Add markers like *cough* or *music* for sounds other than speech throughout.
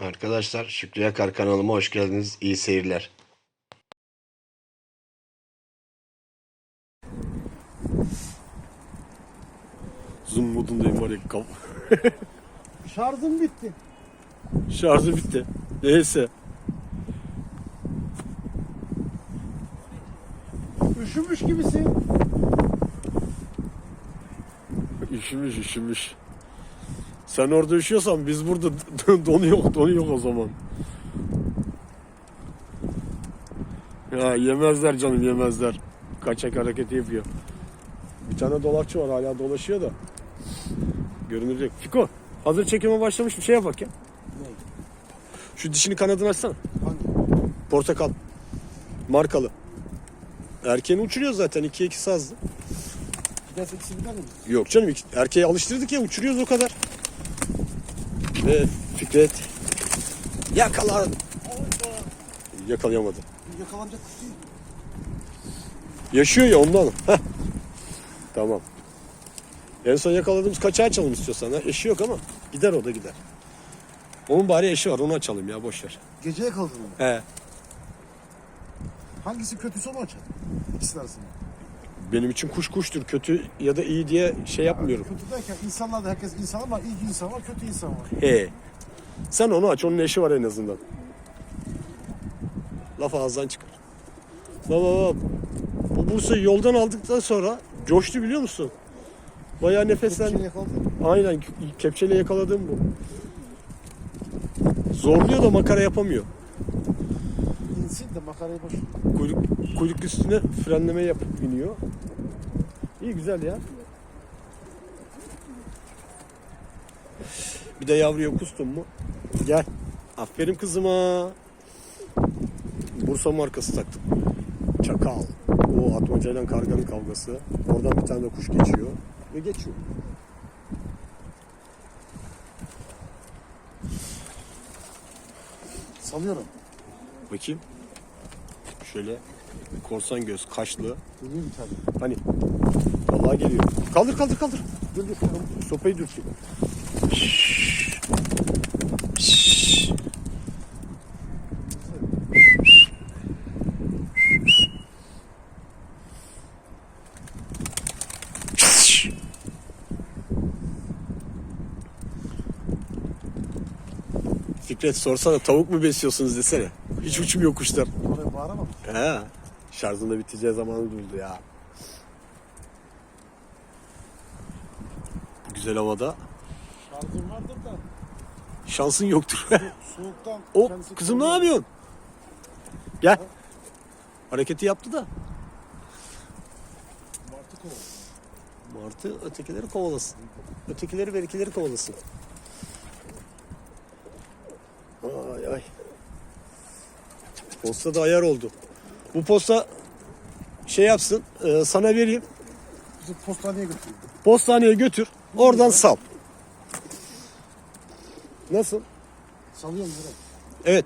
Arkadaşlar Şükrü Yakar kanalıma hoş geldiniz. İyi seyirler. Zoom modundayım var ya kaf. *laughs* Şarjım bitti. Şarjı bitti. Neyse. Üşümüş gibisin. Üşümüş üşümüş. Sen orada üşüyorsan biz burada *laughs* donu yok donu yok o zaman. Ya yemezler canım yemezler. Kaçak hareketi yapıyor. Bir tane dolapçı var hala dolaşıyor da. Görünecek. Fiko hazır çekime başlamış bir şey yap bak ya. Ne? Şu dişini kanadını açsana. Hangi? Portakal. Markalı. Erkeğini uçuruyor zaten 2'ye 2 sazlı. Giderse ikisi birden mi? Yok canım iki- erkeği alıştırdık ya uçuruyoruz o kadar. Ve Fikret yakala. Yakalayamadı. Yakalanacak kuş değil. Yaşıyor ya ondan. Heh. Tamam. En son yakaladığımız kaçağı açalım istiyorsan. Ha? Eşi yok ama gider o da gider. Onun bari eşi var onu açalım ya boş ver. Gece yakaladın mı? He. Hangisi kötüyse onu açar. İkisinin arasında. Benim için kuş kuştur. Kötü ya da iyi diye şey yapmıyorum. Kötü derken insanlar da herkes insan ama iyi insan var, kötü insan var. He. Sen onu aç. Onun eşi var en azından. Laf ağızdan çıkar. Baba baba. Bu Bursa'yı yoldan aldıktan sonra coştu biliyor musun? Bayağı nefeslen. şey yakaladın. Aynen kepçeyle yakaladığım bu. Zorluyor da makara yapamıyor. De makarayı boş. Kuyruk, kuyruk üstüne frenleme yapıp iniyor. İyi güzel ya. Bir de yavruya kustun mu? Gel. Aferin kızıma. Bursa markası taktım. Çakal. O atmacayla karganın kavgası. Oradan bir tane de kuş geçiyor. Ve geçiyor. Salıyorum. Bakayım. Şöyle korsan göz, kaşlı. Geliyor bir tane. Hani vallahi geliyor. Kaldır kaldır kaldır. Dur dur. Sopayı dürteyim. Fikret sorsana tavuk mu besliyorsunuz desene. Hiç uçmuyor kuşlar. Bağıramam. He. Şarjın da biteceği zamanı buldu ya. Güzel havada. Şarjım vardır da Şansın yoktur. soğuktan *laughs* o kızım ne yapıyorsun? Gel. Hareketi yaptı da. Martı kovalıyor. Martı ötekileri kovalasın. Ötekileri berikileri kovalasın. Ay ay. Posta da ayar oldu. Bu posta şey yapsın, e, sana vereyim. Bizi postaneye götürüyor. Postaneye götür. Oradan sal. Nasıl? Salıyorum direkt. Evet.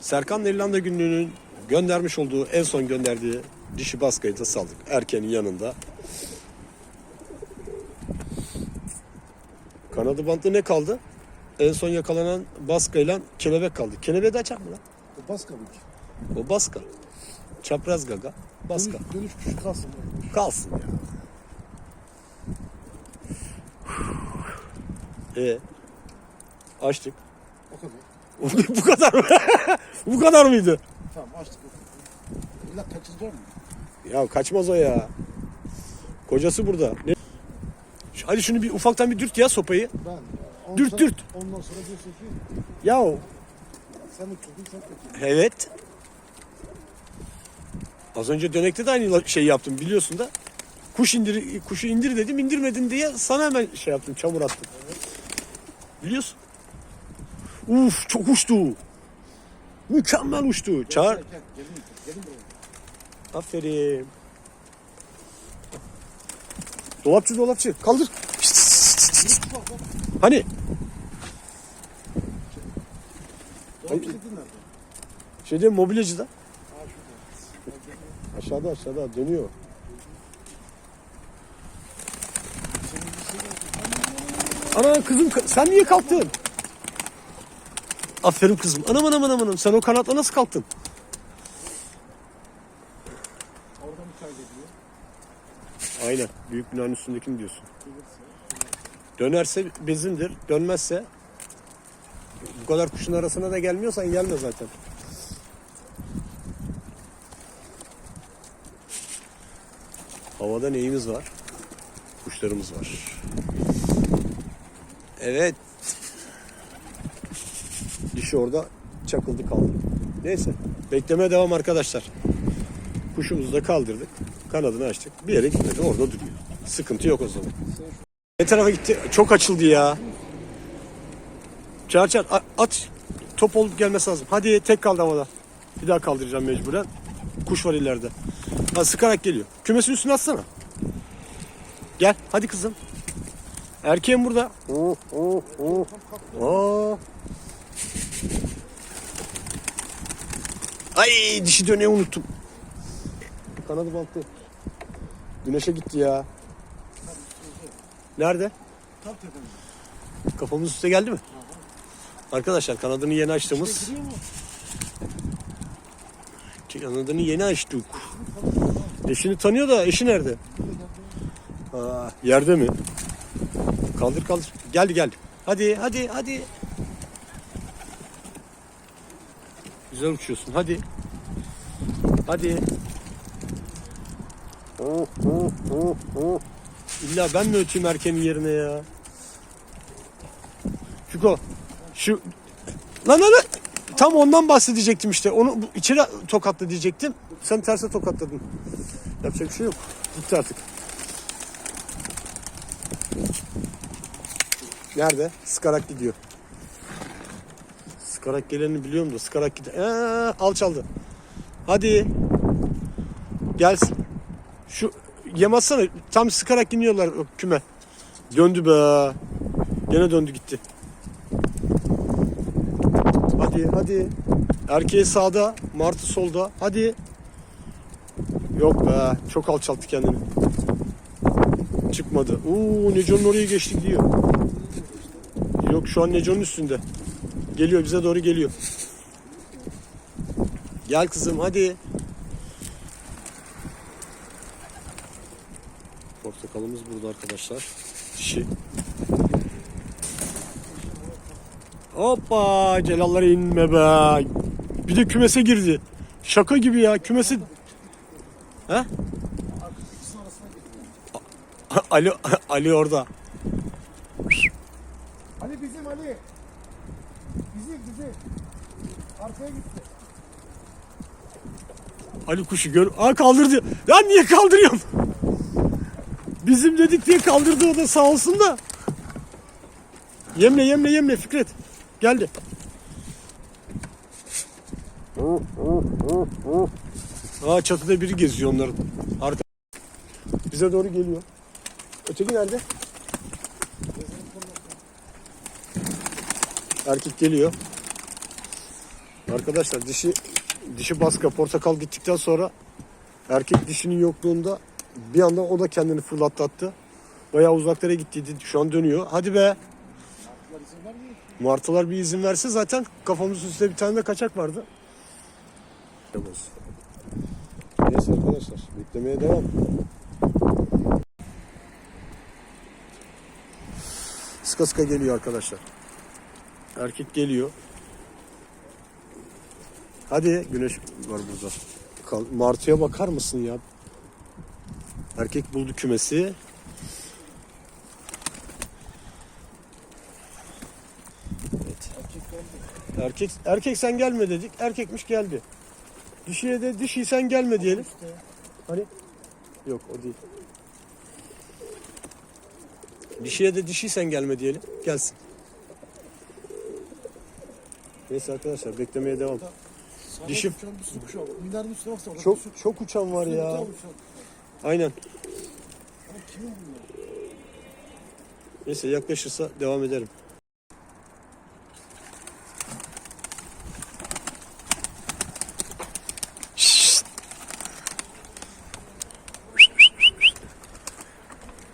Serkan İrlanda günlüğünün göndermiş olduğu en son gönderdiği dişi baskayı da saldık. Erkenin yanında. Kanadı bantlı ne kaldı? En son yakalanan baskayla kelebek kaldı. Kelebeği de açar mı lan? O bas kabuk. O baska. Çapraz gaga. Baska. Dönüş, dönüş kuşu kalsın. böyle. Kalsın ya. E açtık. O kadar. *laughs* Bu kadar mı? *laughs* Bu kadar mıydı? Tamam açtık. İlla kaçıracak mı? Ya kaçmaz o ya. Kocası burada. Ne? Hadi şunu bir ufaktan bir dürt ya sopayı. Ben. Ondan Dürt, sonra- dürt. Ondan sonra diyorsun ki Ya sen uçurdun sen kaçırdın. evet. Az önce dönekte de aynı şey yaptım biliyorsun da. Kuş indir, kuşu indir dedim indirmedin diye sana hemen şey yaptım çamur attım. Biliyorsun. Uf çok uçtu. Mükemmel uçtu. Çağır. Gel, gel, gelin, gelin buraya. Aferin. Dolapçı dolapçı kaldır. Hani Dolap çektin nerede? şeyde mobilyacıda. Aşağıda aşağıda dönüyor. Ana kızım sen niye kalktın? Aferin kızım. Anam anam anam anam. Sen o kanatla nasıl kalktın? Orada müsaade ediyor. Aynen. Büyük binanın üstündekini diyorsun. Dönerse bezindir. Dönmezse bu kadar kuşun arasına da gelmiyorsan gelme zaten. Havada neyimiz var? Kuşlarımız var. Evet. Dişi orada çakıldı kaldı. Neyse. Beklemeye devam arkadaşlar. Kuşumuzu da kaldırdık. Kanadını açtık. Bir yere gitmedi. Orada duruyor. Sıkıntı yok o zaman. Ne tarafa gitti? Çok açıldı ya. A- At. Top olup gelmesi lazım. Hadi tek kaldı havada. Bir daha kaldıracağım mecburen. Kuş var ileride. Ha, sıkarak geliyor. Kümesin üstüne atsana. Gel. Hadi kızım. Erkeğim burada. Oh, oh, oh. Oh. Ay dişi döneyi unuttum. Kanadı bantı. Güneşe gitti ya. Nerede? Tam tepemde. Kafamız üste geldi mi? Arkadaşlar kanadını yeni açtığımız. Kanadını yeni açtık. Eşini tanıyor da eşi nerede? Aa, yerde mi? Kaldır kaldır. Geldi geldi. Hadi hadi hadi. Güzel uçuyorsun hadi. Hadi. Oh, oh, oh, oh. İlla ben mi öteyim erkeğin yerine ya? Fiko şu lan lan lan. Tam ondan bahsedecektim işte. Onu bu- içeri tokatla diyecektim. Sen terse tokatladın. Yapacak bir şey yok. Gitti artık. Nerede? Sıkarak gidiyor. Sıkarak geleni biliyorum da sıkarak gidiyor. Ee, alçaldı. Hadi. Gelsin. Şu yem atsana. Tam sıkarak iniyorlar küme. Döndü be. Gene döndü gitti. Hadi hadi. Erkeği sağda, Martı solda. Hadi. Yok be. Çok alçalttı kendini. Çıkmadı. Oo Neco'nun oraya geçti gidiyor. Yok şu an Neco'nun üstünde. Geliyor bize doğru geliyor. Gel kızım hadi. Portakalımız burada arkadaşlar. Dişi. Hoppa Celallara inme be. Bir de kümese girdi. Şaka gibi ya kümese. He? Ali Ali orada. Ali bizim Ali. Bizim bizim. Arkaya gitti. Ali kuşu gör. Aa kaldırdı. Ya niye kaldırıyorsun? Bizim dedik diye kaldırdı o da sağ olsun da. Yemle yemle yemle Fikret. Geldi. Aa çatıda biri geziyor onların. Arka. Bize doğru geliyor. Öteki nerede? Erkek geliyor. Arkadaşlar dişi dişi baska portakal gittikten sonra erkek dişinin yokluğunda bir anda o da kendini fırlatlattı. Bayağı uzaklara gittiydi. Şu an dönüyor. Hadi be. Bunlar izin vermiyor. ki. Martılar bir izin verse zaten kafamızın üstünde bir tane de kaçak vardı. Neyse arkadaşlar beklemeye devam. Sıka sıka geliyor arkadaşlar. Erkek geliyor. Hadi güneş var burada. Martıya bakar mısın ya? Erkek buldu kümesi. Evet. Erkek geldi. Erkek erkek sen gelme dedik. Erkekmiş geldi. Dişiye de dişi sen gelme diyelim. Hani? Yok o değil. Dişiye de dişi sen gelme diyelim. Gelsin. Neyse arkadaşlar beklemeye devam. Sana Dişi- uçan bir sürü kuş var. Minarenin üstüne baksana. orada Çok çok uçan var ya. Aynen. Neyse yaklaşırsa devam ederim.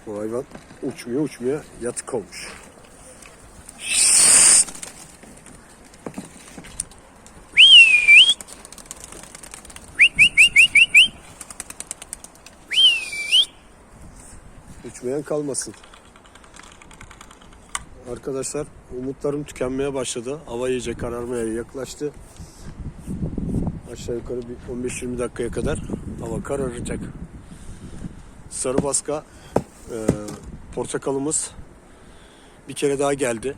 Bu hayvan uçmuyor uçmuyor yatık olmuş. Uçmayan kalmasın. Arkadaşlar umutlarım tükenmeye başladı. Hava iyice kararmaya yaklaştı. Aşağı yukarı bir 15-20 dakikaya kadar hava kararacak. Sarı baska e, portakalımız bir kere daha geldi.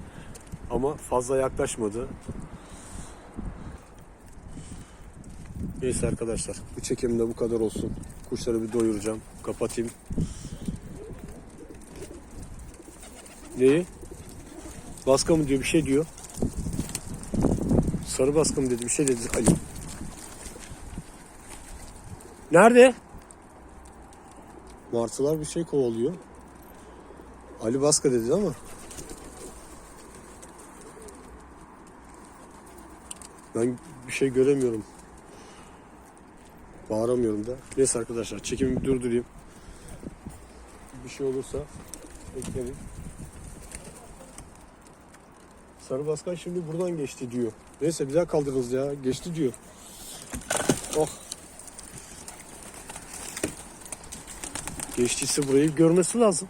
Ama fazla yaklaşmadı. Neyse arkadaşlar bu çekimde bu kadar olsun. Kuşları bir doyuracağım. Kapatayım. Neyi? Baska mı diyor bir şey diyor. Sarı baska mı dedi bir şey dedi Ali. Nerede? Martılar bir şey kovalıyor. Ali Baska dedi ama. Ben bir şey göremiyorum. Bağıramıyorum da. Neyse arkadaşlar çekimi durdurayım. Bir şey olursa bekleyin. Sarı Baskan şimdi buradan geçti diyor. Neyse bir daha kaldırırız ya. Geçti diyor. Oh. Geçtiyse burayı görmesi lazım.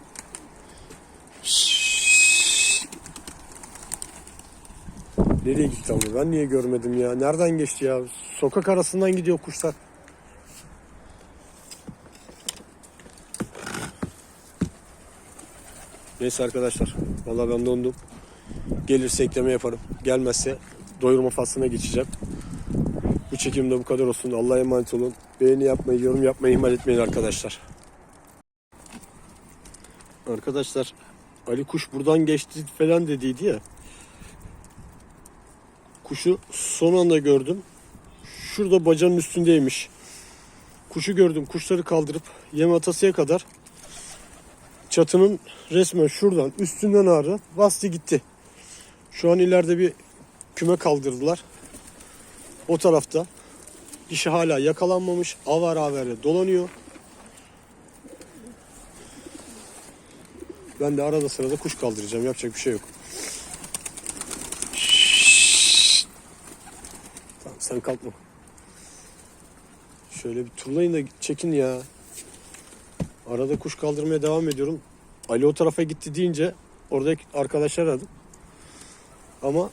Nereye gitti ama ben niye görmedim ya? Nereden geçti ya? Sokak arasından gidiyor kuşlar. Neyse arkadaşlar. Vallahi ben dondum. Gelirse ekleme yaparım. Gelmezse doyurma faslına geçeceğim. Bu çekimde bu kadar olsun. Allah'a emanet olun. Beğeni yapmayı, yorum yapmayı ihmal etmeyin arkadaşlar. Arkadaşlar Ali kuş buradan geçti falan dediydi ya. Kuşu son anda gördüm. Şurada bacanın üstündeymiş. Kuşu gördüm. Kuşları kaldırıp yem atasıya kadar çatının resmen şuradan üstünden ağrı bastı gitti. Şu an ileride bir küme kaldırdılar. O tarafta dişi hala yakalanmamış. Avar avere dolanıyor. Ben de arada sırada kuş kaldıracağım. Yapacak bir şey yok. Tamam sen kalkma. Şöyle bir turlayın da çekin ya. Arada kuş kaldırmaya devam ediyorum. Ali o tarafa gitti deyince oradaki arkadaşlar aradım. Ama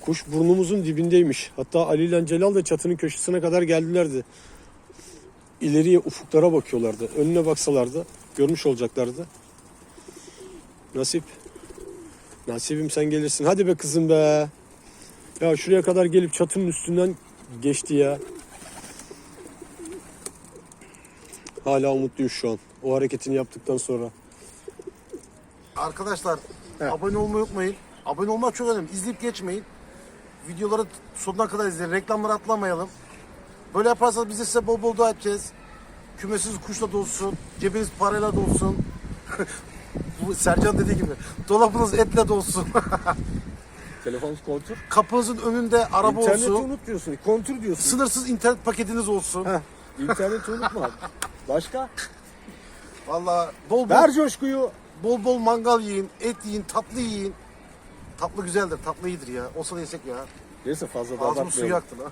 kuş burnumuzun dibindeymiş. Hatta Ali ile Celal da çatının köşesine kadar geldilerdi. İleriye ufuklara bakıyorlardı. Önüne baksalardı görmüş olacaklardı. Nasip. Nasibim sen gelirsin. Hadi be kızım be. Ya şuraya kadar gelip çatının üstünden geçti ya. Hala umutluyuz şu an. O hareketini yaptıktan sonra. Arkadaşlar Evet. abone olmayı unutmayın. Abone olmak çok önemli. İzleyip geçmeyin. Videoları sonuna kadar izleyin. Reklamları atlamayalım. Böyle yaparsanız biz size bol bol dua edeceğiz. Kümesiz kuşla dolsun. Cebiniz parayla dolsun. *laughs* Bu Sercan dediği gibi. Dolabınız etle dolsun. *laughs* Telefon kontur. Kapınızın önünde araba İnterneti olsun. unut diyorsun. Kontur diyorsun. Sınırsız internet paketiniz olsun. Heh, İnterneti unutma. Başka? Vallahi bol bol, Ver coşkuyu. bol bol mangal yiyin, et yiyin, tatlı yiyin. Tatlı güzeldir, tatlı iyidir ya. Olsa da yesek ya. Neyse fazla da abartmayalım. suyu aktı lan.